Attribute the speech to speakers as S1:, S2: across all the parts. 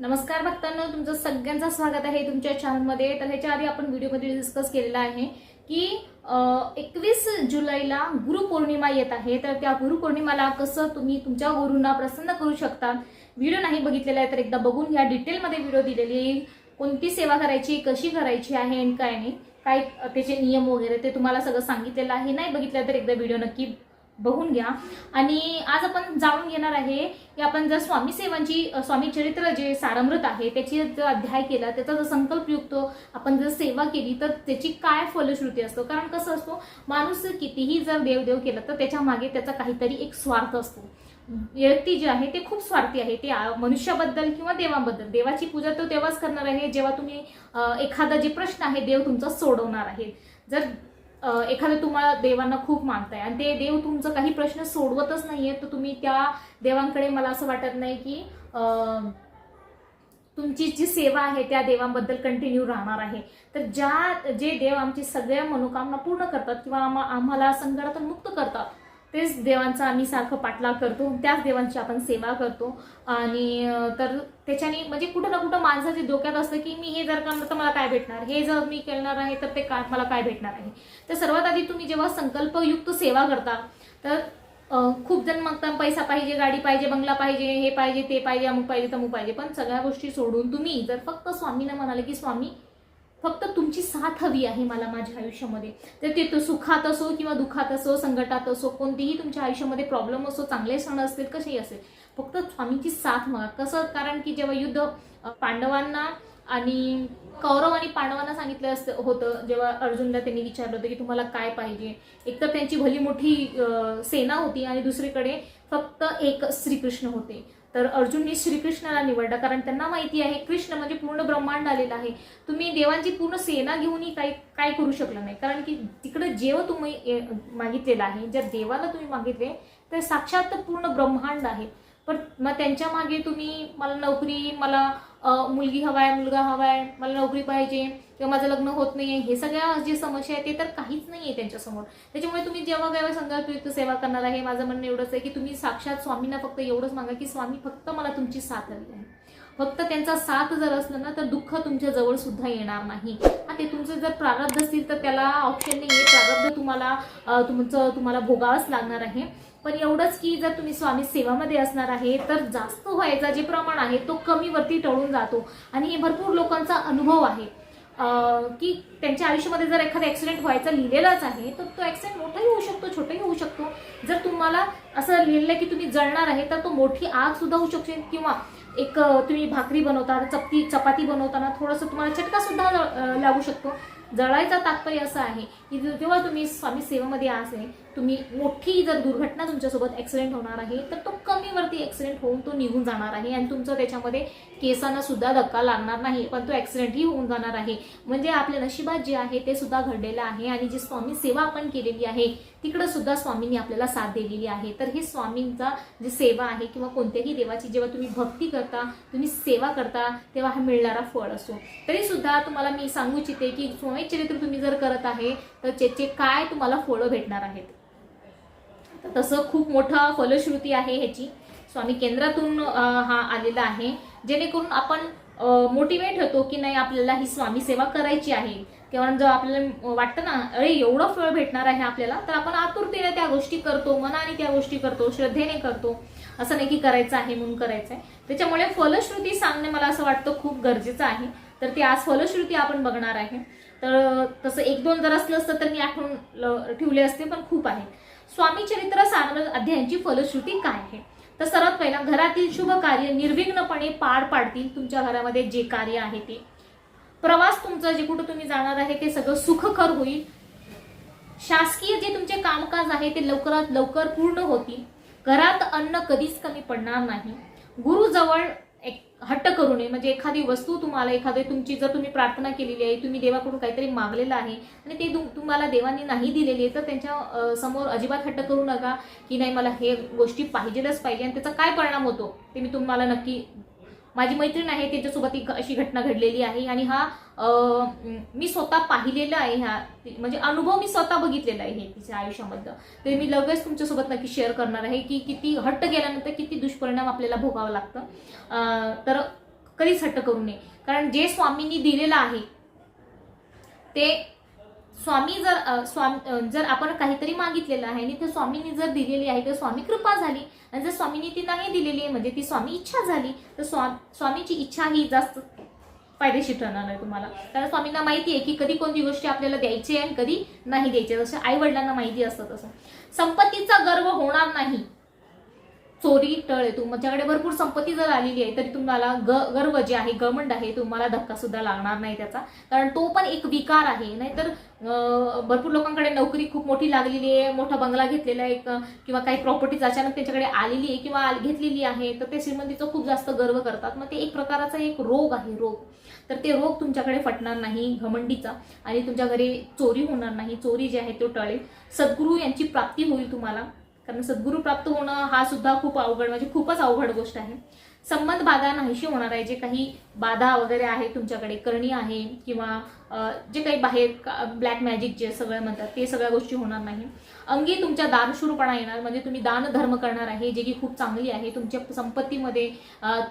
S1: नमस्कार भक्तांनो तुमचं सगळ्यांचं स्वागत आहे तुमच्या चॅनलमध्ये तर ह्याच्या आधी आपण व्हिडिओमध्ये डिस्कस केलेला आहे की एकवीस जुलैला गुरुपौर्णिमा येत आहे. तर त्या गुरुपौर्णिमाला कसं तुम्ही तुमच्या गुरूंना प्रसन्न करू शकता? व्हिडिओ नाही बघितलेला आहे तर एकदा बघून घ्या डिटेलमध्ये व्हिडिओ दिलेली आहे. कोणती सेवा करायची कशी करायची आहे आणि काय नाही काय त्याचे नियम वगैरे ते तुम्हाला सगळं सांगितलेलं आहे. नाही बघितलं तर एकदा व्हिडिओ नक्की बघून घ्या. आणि आज आपण जाणून घेणार आहे की आपण जर स्वामी सेवांची स्वामी चरित्र जे सारमृत आहे त्याची जर अध्याय केला त्याचा जर संकल्पयुक्त आपण जर सेवा केली तर त्याची काय फलश्रुती असतो? कारण कसं असतो माणूस कितीही जर देवदेव केला तर त्याच्यामागे त्याचा काहीतरी एक स्वार्थ असतो. व्यक्ती जे आहे ते खूप स्वार्थी आहे. ते मनुष्याबद्दल किंवा देवाबद्दल. देवाची पूजा तो तेव्हाच करणार आहे जेव्हा तुम्ही एखादा जे प्रश्न आहे देव तुमचा सोडवणार आहे. जर एखादं तुम्हाला देवांना खूप मानताय. आणि ते देव तुमचं काही प्रश्न सोडवतच नाहीये तर तुम्ही त्या देवांकडे मला असं वाटत नाही की तुमची जी सेवा आहे त्या देवांबद्दल कंटिन्यू राहणार आहे. तर ज्या जे देव आमची सगळ्या मनोकामना पूर्ण करतात किंवा आम्हाला संकटातून मुक्त करतात तेच देवांचा आम्ही सारखं पाठलाग करतो त्याच देवांची आपण सेवा करतो. आणि तर त्याच्याने म्हणजे कुठं ना कुठं माणसाच्या डोक्यात असतं की मी हे जर करणार तर मला काय भेटणार? हे जर मी करणार आहे तर ते का मला काय भेटणार आहे? तर सर्वात आधी तुम्ही जेव्हा संकल्पयुक्त सेवा करता तर खूप जण मागतात पैसा पाहिजे गाडी पाहिजे बंगला पाहिजे हे पाहिजे ते पाहिजे अमुक पाहिजे तमुक पाहिजे. पण सगळ्या गोष्टी सोडून तुम्ही जर फक्त स्वामींना म्हणाले की स्वामी फक्त तुमची साथ हवी आहे मला माझ्या आयुष्यामध्ये. तर ते तो सुखात असो किंवा दुःखात असो संकटात असो कोणतीही तुमच्या आयुष्यामध्ये प्रॉब्लेम असो चांगले सण असतील कसेही असेल फक्त स्वामीची साथ मागा. कसं? कारण की जेव्हा युद्ध पांडवांना आणि कौरव आणि पांडवांना सांगितलं असतं होतं जेव्हा अर्जुनला त्यांनी विचारलं होतं की तुम्हाला काय पाहिजे? एक तर त्यांची भली मोठी सेना होती आणि दुसरीकडे फक्त एक श्रीकृष्ण होते. तर अर्जुननी श्रीकृष्णाला निवडला. कारण त्यांना माहिती आहे कृष्ण म्हणजे पूर्ण ब्रह्मांड आलेला आहे. तुम्ही देवांची पूर्ण सेना घेऊनही काही काय करू शकलं नाही. कारण की तिकडे जेव तुम्ही ए, मागितलेलं आहे जर देवाला तुम्ही मागितले तर साक्षात पूर्ण ब्रह्मांड आहे. पण मग त्यांच्या मागे तुम्ही मला नोकरी मला मुलगी हवा आहे मुलगा हवा आहे मला नोकरी पाहिजे किंवा माझं लग्न होत नाही आहे हे सगळ्या जे समस्या आहे ते तर काहीच नाही आहे त्यांच्यासमोर. त्याच्यामुळे तुम्ही जेव्हा केव्हा संकल्पयुक्त सेवा करणार आहे माझं म्हणणं एवढंच आहे की तुम्ही साक्षात स्वामींना फक्त एवढंच मागा की स्वामी फक्त मला तुमची साथ हवी आहे. फक्त त्यांचा साथ जर असलं ना तर दुःख तुमच्या जवळ सुद्धा येणार नाही. हा ते तुमचं जर प्रारब्ध असतील तर त्याला ऑप्शन नाही आहे प्रारब्ध तुम्हाला तुमचं तुम्हाला भोगावंच लागणार आहे. पण एवढंच की जर तुम्ही स्वामी सेवामध्ये असणार आहे तर जास्त व्हायचा जे प्रमाण आहे तो कमीवरती टळून जातो. आणि हे भरपूर लोकांचा अनुभव आहे. की त्यांच्या आयुष्यामध्ये जर एखादा ॲक्सिडेंट व्हायचा लिहिलेलाच आहे तर तो ॲक्सिडेंट मोठाही होऊ शकतो छोटाही होऊ शकतो. जर तुम्हाला असं लिहिलं की तुम्ही जळणार आहे तर तो मोठी आग सुद्धा होऊ शकते. किंवा एक तुम्ही भाकरी बनवता चपती चपाती बनवताना थोडंसं तुम्हाला चटका सुद्धा लागू शकतो. जळायचा तात्पर्य असं आहे की जेव्हा तुम्ही स्वामी सेवेमध्ये असे तुम्ही मोठी जर दुर्घटना तुमच्यासोबत ॲक्सिडेंट होणार आहे तर तो कमीवरती ॲक्सिडेंट होऊन तो निघून जाणार आहे आणि तुमचं त्याच्यामध्ये केसांना सुद्धा धक्का लागणार नाही पण तो ॲक्सिडेंटही होऊन जाणार आहे. म्हणजे आपल्या नशिबात जे आहे ते सुद्धा घडलेलं आहे आणि जी स्वामी सेवा आपण केलेली आहे तिकडं सुद्धा स्वामींनी आपल्याला साथ दिलेली आहे. तर हे स्वामींचा जी सेवा आहे किंवा कोणत्याही देवाची जेव्हा तुम्ही भक्ती करता तुम्ही सेवा करता तेव्हा हा मिळणारा फळ असतो तरी सुद्धा तुम्हाला मी सांगू इच्छिते की स्वामी चरित्र तुम्ही जर करत आहे तर त्याचे काय तुम्हाला फळं भेटणार आहेत? तसं खूप मोठा फलश्रुती आहे ह्याची. स्वामी केंद्रातून हा आलेला आहे. जेणेकरून आपण मोटिवेट होतो की नाही आपल्याला ही स्वामी सेवा करायची आहे. किंवा जर आपल्याला वाटतं ना अरे एवढं फळ भेटणार आहे आपल्याला तर आपण आतुरतेने त्या गोष्टी करतो मनाने त्या गोष्टी करतो श्रद्धेने करतो. असं नाही की करायचं आहे म्हणून करायचं आहे. त्याच्यामुळे फलश्रुती सांगणे मला असं वाटतं खूप गरजेचं आहे. तर ती आज फलश्रुती आपण बघणार आहे. तर तसं एक दोन जर असलं असतं तर मी आठवून ल- ठेवले असते पण खूप आहे. स्वामी चरित्र सारमृत अध्यायांची फलश्रुती काय आहे? तर सर्वात पहिला घरातील शुभ कार्य निर्विघ्नपणे पार पाडतील तुमच्या घरामध्ये जे कार्य आहे ते. प्रवास तुमचा जे कुठं तुम्ही जाणार आहे ते सगळं सुखकर होईल. शासकीय जे तुमचे कामकाज आहे ते लवकरात लवकर पूर्ण होतील. घरात अन्न कधीच कमी पडणार नाही. गुरुजवळ हट्ट करू नये. म्हणजे एखादी वस्तू तुम्हाला एखादी तुमची जर तुम्ही प्रार्थना केलेली आहे तुम्ही देवाकडून काहीतरी मागलेलं आहे आणि ते तुम- तुम्हाला देवाने नाही दिलेली आहे तर त्यांच्यासमोर अजिबात हट्ट करू नका की नाही मला हे गोष्टी पाहिजेलच पाहिजे आणि त्याचा काय परिणाम होतो ते मी तुम्हाला नक्की माझी मैत्रीण आहे त्याच्यासोबत एक अशी घटना घडलेली आहे आणि हा मी स्वतः पाहिलेला आहे ह्या म्हणजे अनुभव मी स्वतः बघितलेला आहे हे तिच्या आयुष्यामधलं. तर मी लगेच तुमच्यासोबत नक्की शेअर करणार आहे की किती हट्ट गेल्यानंतर किती दुष्परिणाम आपल्याला भोगावं लागतं. तर कधीच हट्ट करू नये. कारण जे स्वामींनी दिलेलं आहे ते स्वामी जर स्वामी जर आपण काहीतरी मागितलेलं आहे आणि ते स्वामींनी जर दिलेली आहे तर स्वामी कृपा झाली. आणि जर स्वामींनी ती नाही दिलेली आहे म्हणजे ती स्वामी इच्छा झाली तर स्वा स्वामीची इच्छा ही जास्त फायदेशीर ठरणार आहे तुम्हाला. कारण स्वामींना माहिती आहे की कधी कोणती गोष्टी आपल्याला द्यायची आहे आणि कधी नाही द्यायची जसं आई वडिलांना माहिती असतं तसं. संपत्तीचा गर्व होणार नाही. चोरी टळे तुमच्याकडे भरपूर संपत्ती जर आलेली आहे तरी तुम्हाला ग गर्व जे आहे गमंड आहे तुम्हाला धक्का सुद्धा लागणार नाही त्याचा. कारण तो पण एक विकार आहे. नाहीतर भरपूर लोकांकडे नोकरी खूप मोठी लागलेली आहे मोठा बंगला घेतलेला आहे एक, किंवा काही प्रॉपर्टीज अचानक त्यांच्याकडे आलेली आहे किंवा घेतलेली आहे तर ते श्रीमंतीचं खूप जास्त गर्व करतात. मग ते एक प्रकारचा एक रोग आहे रोग. तर ते रोग तुमच्याकडे फटणार नाही घमंडीचा. आणि तुमच्या घरी चोरी होणार नाही. चोरी जी आहे तो टळेल. सद्गुरू यांची प्राप्ती होईल तुम्हाला. कारण सद्गुरू प्राप्त होणं हा सुद्धा खूप अवघड म्हणजे खूपच अवघड गोष्ट आहे. संबंध बाधा नाहीशी होणार आहे. जे काही बाधा वगैरे आहे तुमच्याकडे करणी आहे किंवा जे काही बाहेर ब्लॅक मॅजिक जे सगळं म्हणतात ते सगळ्या गोष्टी होणार नाही. अंगी तुमच्या दानशूरपणा येणार म्हणजे तुम्ही दान धर्म करणार आहे जे की खूप चांगली आहे. तुमच्या संपत्तीमध्ये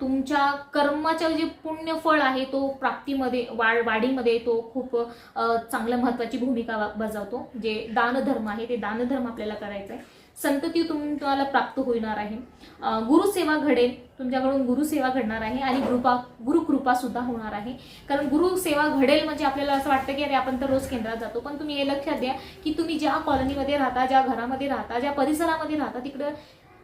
S1: तुमच्या कर्माचं जे पुण्यफळ आहे तो प्राप्तीमध्ये वाढ वाढीमध्ये तो खूप चांगल्या महत्वाची भूमिका बजावतो. जे दानधर्म आहे ते दानधर्म आपल्याला करायचं आहे संतती तुम- तुम्हाला प्राप्त होणार आहे. गुरुसेवा घडेल तुमच्याकडून गुरुसेवा घडणार आहे आणि गुरुपा गुरुकृपा सुद्धा होणार आहे. कारण गुरुसेवा घडेल म्हणजे आपल्याला असं वाटतं की अरे आपण तर रोज केंद्रात जातो. पण तुम्ही हे लक्षात द्या की तुम्ही ज्या कॉलनीमध्ये राहता ज्या घरामध्ये राहता ज्या परिसरामध्ये राहता तिकडं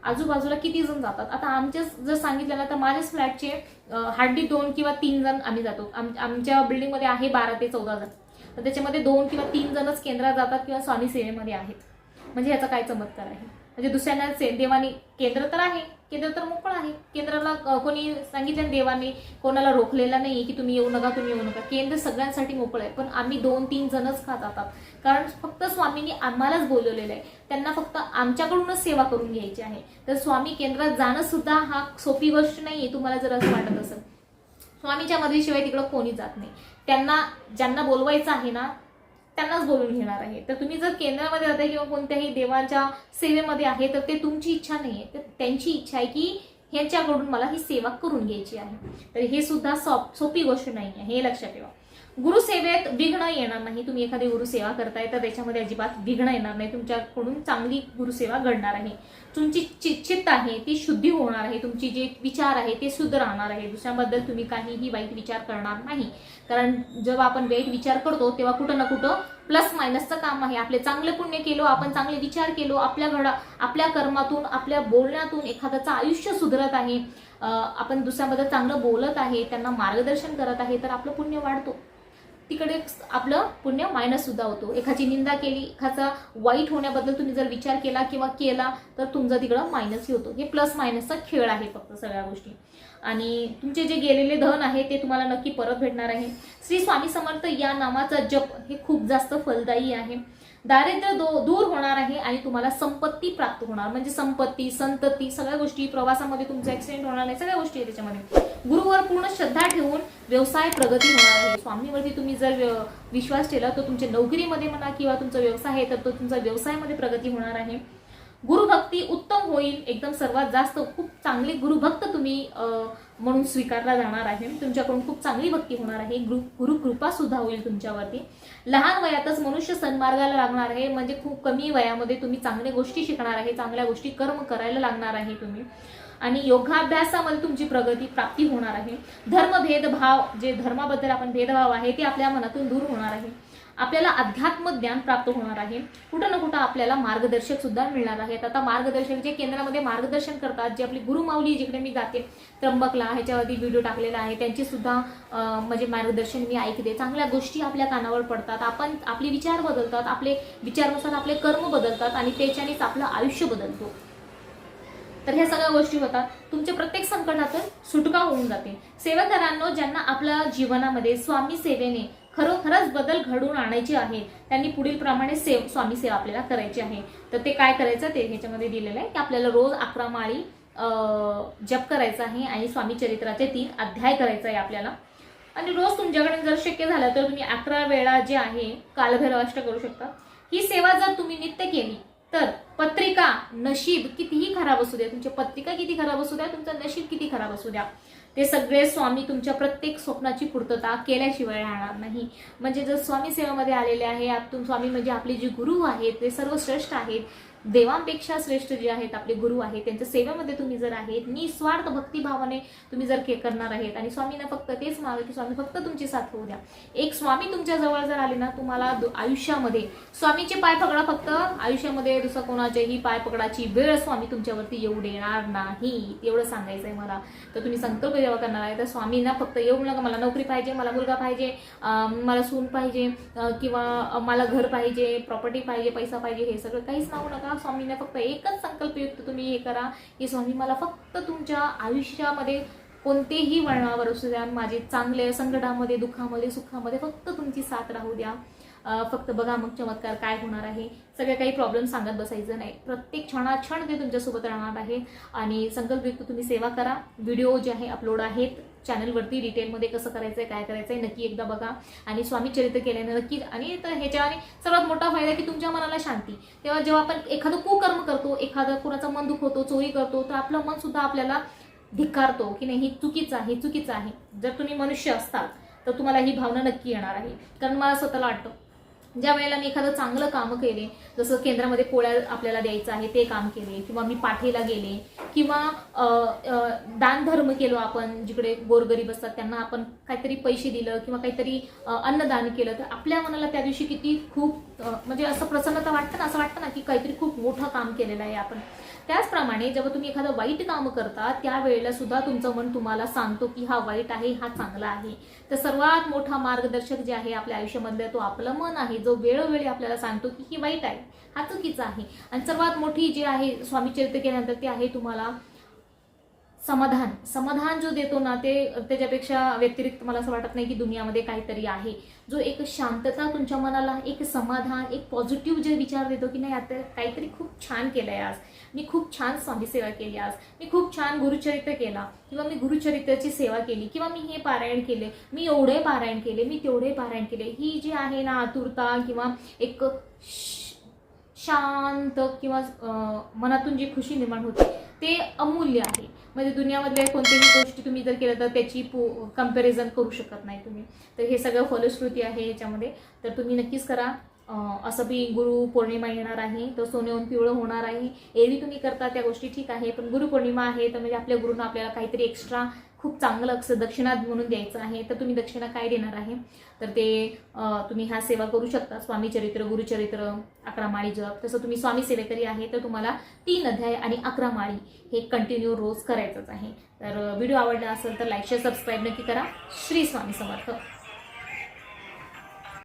S1: आजूबाजूला किती जण जातात? आता आमच्या जर सांगितलं ना तर माझ्याच फ्लॅटचे हार्डली दोन किंवा तीन जण आम्ही जातो. आम- आमच्या बिल्डिंगमध्ये आहे बारा ते चौदा जण. तर त्याच्यामध्ये दोन किंवा तीन जणच केंद्रात जातात किंवा स्वामी सेवेमध्ये आहेत. म्हणजे याचा काय चमत्कार आहे? म्हणजे दुसऱ्यांना से- देवानी केंद्र तर आहे केंद्र तर मोकळं आहे. केंद्राला कोणी सांगितलं देवाने कोणाला रोखलेला नाही की तुम्ही येऊ नका तुम्ही येऊ नका. केंद्र सगळ्यांसाठी मोकळं आहे पण आम्ही दोन तीन जणच खात जातात कारण फक्त स्वामींनी आम्हालाच बोलवलेलं आहे. त्यांना फक्त आमच्याकडूनच सेवा करून घ्यायची आहे. तर स्वामी केंद्रात जाणं सुद्धा हा सोपी गोष्ट नाही आहे तुम्हाला जर असं वाटत असेल. स्वामीच्या मदतीशिवाय तिकडं कोणी जात नाही. त्यांना ज्यांना बोलवायचं आहे ना त्यांनाच बोलून घेणार आहे. तर तुम्ही जर केंद्रामध्ये जाताय किंवा कोणत्याही देवाच्या सेवेमध्ये आहे तर ते तुमची इच्छा नाही आहे तर त्यांची इच्छा आहे की ह्यांच्याकडून मला ही सेवा करून घ्यायची आहे. तर हे सुद्धा सॉप सोपी गोष्ट नाही आहे हे लक्षात ठेवा. गुरुसेवेत विघ्न येणार नाही. तुम्ही एखादी गुरुसेवा करताय तर त्याच्यामध्ये अजिबात विघ्न येणार नाही. तुमच्याकडून चांगली गुरुसेवा घडणार आहे. तुमची चि- चित्त आहे ती शुद्धी होणार आहे तुमची जे विचार आहे ते शुद्ध राहणार आहे. दुसऱ्याबद्दल तुम्ही काहीही वाईट विचार करणार नाही. कारण जेव्हा आपण वाईट विचार करतो तेव्हा कुठं ना कुठं प्लस मायनसचं काम आहे. आपले चांगले पुण्य केलो आपण चांगले विचार केलो आपल्या घडा आपल्या कर्मातून आपल्या बोलण्यातून एखाद्याचं आयुष्य सुधरत आहे. आपण दुसऱ्याबद्दल चांगलं बोलत आहे त्यांना मार्गदर्शन करत आहे तर आपलं पुण्य वाढतो. तिकडे आपलं पुण्य मायनस सुद्धा होतो. एखादी निंदा केली एखादा वाईट होण्याबद्दल तुम्ही जर विचार केला किंवा केला तर तुमचं तिकडं मायनसही होतो. हे प्लस मायनसचा खेळ आहे फक्त सगळ्या गोष्टी. आणि तुमचे जे गेलेले धन आहे ते तुम्हाला नक्की परत भेटणार आहे. श्री स्वामी समर्थ या नामाचा जप हे खूप जास्त फलदायी आहे. दारिद्र्य दो दूर होणार आहे आणि तुम्हाला संपत्ती प्राप्त होणार. म्हणजे संपत्ती संतती सगळ्या गोष्टी प्रवासामध्ये तुमचा ऍक्सिडेंट होणार नाही. सगळ्या गोष्टी आहे त्याच्यामध्ये. गुरुवर पूर्ण श्रद्धा ठेवून व्यवसाय प्रगती होणार आहे. स्वामीवरती तुम्ही जर विश्वास ठेवला तर तुमच्या नोकरीमध्ये म्हणा किंवा तुमचा व्यवसाय आहे तर तो तुमचा व्यवसायामध्ये प्रगती होणार आहे. गुरुभक्ती उत्तम होईल. एकदम सर्वात जास्त खूप चांगले गुरुभक्त तुम्ही अं, म्हणून स्वीकारला जाणार आहे. तुमच्याकडून खूप चांगली भक्ती होणार आहे. गुरु गुरुकृपा सुद्धा होईल तुमच्यावरती. लहान वयातच मनुष्य सन्मार्गाला लागणार आहे. म्हणजे खूप कमी वयामध्ये तुम्ही चांगल्या गोष्टी शिकणार आहे. चांगल्या गोष्टी कर्म करायला लागणार आहे तुम्ही. आणि योगाभ्यासामध्ये तुमची प्रगती प्राप्ती होणार आहे. धर्म भेदभाव जे धर्माबद्दल आपण भेदभाव आहे ते आपल्या मनातून दूर होणार आहे. आपल्याला अध्यात्म ज्ञान प्राप्त होणार आहे. कुठं ना कुठं आपल्याला मार्गदर्शक सुद्धा मिळणार आहेत. आता मार्गदर्शक जे केंद्रामध्ये मार्गदर्शन करतात जे आपली गुरुमाऊली जिकडे मी जाते त्र्यंबकला ह्याच्यावरती व्हिडिओ टाकलेला आहे. त्यांची सुद्धा म्हणजे मार्गदर्शन मी ऐकते. चांगल्या गोष्टी आपल्या कानावर पडतात. आपण आपले विचार बदलतात आपले विचारानुसार आपले कर्म बदलतात आणि त्याच्यानेच आपलं आयुष्य बदलतो. तर ह्या सगळ्या गोष्टी होतात. तुमच्या प्रत्येक संकटातून सुटका होऊन जाते. सेवेकरांनो ज्यांना आपल्या जीवनामध्ये स्वामी सेवेने खरोखरच बदल घडवून आणायची आहे. त्यांनी पुढील प्रमाणे सेव स्वामी सेवा आपल्याला करायची आहे. तर ते काय करायचं? ते ह्याच्यामध्ये दिलेलं आहे की आपल्याला रोज अकरा माळी अं, जप करायचा आहे आणि स्वामी चरित्राचे तीन अध्याय करायचा आहे आपल्याला. आणि रोज तुमच्याकडे जर शक्य झालं तर तुम्ही अकरा वेळा जे आहे कालभैरवाष्ट करू शकता. ही सेवा जर तुम्ही नित्य केली तर पत्रिका नशीब कितीही खराब असू द्या तुमची पत्रिका किती खराब असू द्या तुमचं नशीब किती खराब असू द्या. ते सगळे स्वामी तुमच्या प्रत्येक स्वप्नाची पूर्तता केल्याशिवाय राहणार नाही. म्हणजे जर स्वामी सेवेमध्ये आलेले आहे आतून स्वामी म्हणजे आपले जे गुरु आहेत ते सर्वश्रेष्ठ आहेत देवांपेक्षा श्रेष्ठ जे आहेत आपले गुरु आहेत त्यांच्या सेवेमध्ये तुम्ही जर आहेत निस्वार्थ भक्तिभावाने तुम्ही जर के करणार आहेत आणि स्वामींना फक्त तेच मागे की स्वामी फक्त तुमची साथ होऊ द्या. एक स्वामी तुमच्या जवळ जर आले ना तुम्हाला दु- आयुष्यामध्ये स्वामीचे पाय पकडा फक्त. आयुष्यामध्ये दुसरं कोणाचेही पाय पकडाची वेळ स्वामी तुमच्यावरती येऊ देणार नाही. एवढं सांगायचं आहे मला. तर तुम्ही संकल्प जेव्हा करणार आहे तर स्वामींना फक्त येऊ नका. मला नोकरी पाहिजे मला मुलगा पाहिजे मला सून पाहिजे किंवा मला घर पाहिजे प्रॉपर्टी पाहिजे पैसा पाहिजे हे सगळं काहीच मागू नका. स्वामींना फक्त एकच संकल्पयुक्त तुम्ही हे करा की स्वामी मला फक्त तुमच्या आयुष्यामध्ये कोणतेही वळणावर असू द्या माझे चांगले संकटामध्ये दुःखामध्ये सुखामध्ये फक्त तुमची साथ राहू द्या. फक्त बघा मग चमत्कार काय होणार आहे. सगळे काही प्रॉब्लेम सांगत बसायचं नाही. प्रत्येक क्षणाक्षण ते तुमच्यासोबत राहणार आहे. आणि संकल्पयुक्त तुम्ही सेवा करा. व्हिडिओ जे आहे अपलोड आहेत. चॅनलवरती डिटेलमध्ये कसं करायचं आहे काय करायचं आहे नक्की एकदा बघा. आणि स्वामी चरित्र केल्याने नक्की आणि तर ह्याच्याने सर्वात मोठा फायदा की तुमच्या मनाला शांती. तेव्हा जेव्हा आपण एखादं कुकर्म करतो एखादं कोणाचं मन दुखवतो चोरी करतो तर आपलं मन सुद्धा आपल्याला धिक्कारतो की नाही हे चुकीचं आहे चुकीचं आहे. जर तुम्ही मनुष्य असतात तर तुम्हाला ही भावना नक्की येणार आहे. कारण मला स्वतःला वाटतं ज्या वेळेला मी एखादं चांगलं काम केले जसं केंद्रामध्ये पोळ्या आपल्याला द्यायचं आहे ते काम केले किंवा मी पाठीला गेले किंवा दानधर्म केलो आपण जिकडे गोरगरीब असतात त्यांना आपण काहीतरी पैसे दिलं किंवा काहीतरी अन्नदान केलं तर आपल्या मनाला त्या दिवशी किती खूप म्हणजे असं प्रसन्नता वाटतं ना असं वाटतं ना की काहीतरी खूप मोठं काम केलेलं आहे आपण. त्याचप्रमाणे जेव्हा तुम्ही एखादं वाईट काम करता त्यावेळेला सुद्धा तुमचं मन तुम्हाला सांगतो की हा वाईट आहे हा चांगला आहे. तर सर्वात मोठा मार्गदर्शक जे आहे आपल्या आयुष्यामधलं तो आपलं मन आहे जो वेळोवेळी आपल्याला सांगतो की ही वाईट आहे हा चुकीचा आहे. आणि सर्वात मोठी जी आहे स्वामी चरित्र केल्यानंतर ती आहे तुम्हाला समाधान. समाधान जो देतो ना ते त्याच्यापेक्षा व्यतिरिक्त मला असं वाटत नाही की दुनियामध्ये काहीतरी आहे. जो एक शांतता तुमच्या मनाला एक समाधान एक पॉझिटिव्ह जे विचार देतो की नाही आता काहीतरी खूप छान केलं आहे आज. मी खूप छान स्वामी सेवा केली आज. मी खूप छान गुरुचरित्र केला. किंवा मी गुरुचरित्राची सेवा केली. किंवा मी हे पारायण केले. मी एवढे पारायण केले. मी तेवढे पारायण केले. ही जी आहे ना आतुरता किंवा एक श- शांत किंवा मनातून जी खुशी निर्माण होते ते अमूल्य आहे. म्हणजे दुनियामधल्या कोणत्याही गोष्टी तुम्ही जर केलं तर त्याची कंपॅरिझन करू शकत नाही तुम्ही. तर हे सगळं फलश्रुती आहे याच्यामध्ये. तर तुम्ही नक्कीच करा. असं बी गुरु पौर्णिमा येणार आहे तर सोनेहून पिवळं होणार आहे. एरवी तुम्ही करता त्या गोष्टी ठीक आहे. पण गुरुपौर्णिमा आहे तर म्हणजे आपल्या गुरुनं आपल्याला काहीतरी एक्स्ट्रा खूप चांगलं असं दक्षिणा म्हणून द्यायचं आहे तर तुम्ही दक्षिणा काय देणार आहे? तर ते तुम्ही ह्या सेवा करू शकता. स्वामी चरित्र गुरुचरित्र अकरा माळी जप. तसं तुम्ही स्वामी सेवेकरी आहे तर तुम्हाला तीन अध्याय आणि अकरा माळी हे कंटिन्यू रोज करायचंच आहे. तर व्हिडिओ आवडला असेल तर लाईक शेअर सबस्क्राईब नक्की करा. श्री स्वामी समर्थ.